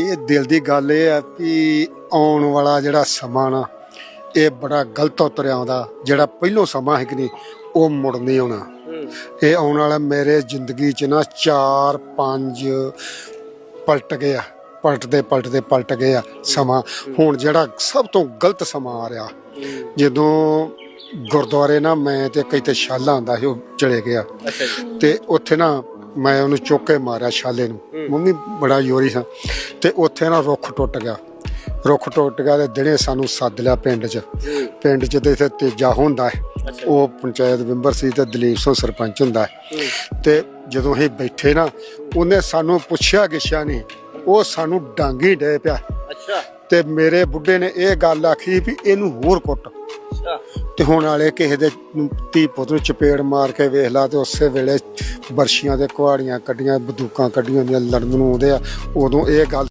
ਇਹ ਦਿਲ ਦੀ ਗੱਲ ਇਹ ਆ ਕਿ ਆਉਣ ਵਾਲਾ ਜਿਹੜਾ ਸਮਾਂ ਨਾ ਇਹ ਬੜਾ ਗਲਤ ਉਤਰਿਆ ਆਉਂਦਾ। ਜਿਹੜਾ ਪਹਿਲੋਂ ਸਮਾਂ ਹੈ ਕਿ ਨਹੀਂ ਉਹ ਮੁੜ ਨਹੀਂ ਆਉਣਾ। ਇਹ ਆਉਣ ਵਾਲਾ ਮੇਰੇ ਜ਼ਿੰਦਗੀ 'ਚ ਨਾ 4 5 ਪਲਟ ਗਿਆ ਪਲਟਦੇ ਪਲਟਦੇ ਪਲਟ ਗਏ ਆ ਸਮਾਂ। ਹੁਣ ਜਿਹੜਾ ਸਭ ਤੋਂ ਗਲਤ ਸਮਾਂ ਆ ਰਿਹਾ। ਜਦੋਂ ਗੁਰਦੁਆਰੇ ਨਾ ਮੈਂ ਤੇ ਕਈ ਤੇ ਛਾਲਾ ਹੁੰਦਾ ਸੀ ਉਹ ਚਲੇ ਗਿਆ ਤੇ ਉੱਥੇ ਨਾ ਮੈਂ ਉਹਨੂੰ ਚੁੱਕ ਕੇ ਮਾਰਿਆ ਛਾਲੇ ਨੂੰ। ਮੰਮੀ ਬੜਾ ਯੋਰੀ ਸਾਂ। ਤੇ ਉੱਥੇ ਨਾ ਰੁੱਖ ਟੁੱਟ ਗਿਆ। ਰੁੱਖ ਟੁੱਟ ਗਿਆ ਤੇ ਦਿਨੇ ਸਾਨੂੰ ਸੱਦ ਲਿਆ ਪਿੰਡ 'ਚ। ਪਿੰਡ 'ਚ ਤੇ ਇੱਥੇ ਤੇਜਾ ਹੁੰਦਾ ਹੈ। ਉਹ ਪੰਚਾਇਤ ਮੈਂਬਰ ਸੀ ਤੇ ਦਲੀਪ ਸਿੰਘ ਸਰਪੰਚ ਹੁੰਦਾ ਹੈ। ਤੇ ਜਦੋਂ ਅਸੀਂ ਬੈਠੇ ਨਾ ਉਹਨੇ ਸਾਨੂੰ ਪੁੱਛਿਆ ਗਿਛਿਆ ਨਹੀਂ। ਉਹ ਸਾਨੂੰ ਡਾਂਗੀ ਡੇ ਪਿਆ। ਅੱਛਾ। ਤੇ ਮੇਰੇ ਬੁੱਢੇ ਨੇ ਇਹ ਗੱਲ ਆਖੀ ਵੀ ਇਹਨੂੰ ਹੋਰ ਕੁੱਟ। ਅੱਛਾ। ਤੇ ਹੁਣ ਵਾਲੇ ਕਿਸੇ ਦੇ ਧੀ ਪੁੱਤ ਨੂੰ ਚਪੇੜ ਮਾਰ ਕੇ ਵੇਖ ਲਾ ਤੇ ਉਸੇ ਵੇਲੇ ਬਰਸ਼ੀਆਂ ਦੇ ਕੁਹਾੜੀਆਂ ਕੱਢੀਆਂ, ਬੰਦੂਕਾਂ ਕੱਢੀਆਂ ਹੁੰਦੀਆਂ, ਲੜਨ ਨੂੰ ਆਉਂਦੇ ਆ। ਉਦੋਂ ਇਹ ਗੱਲ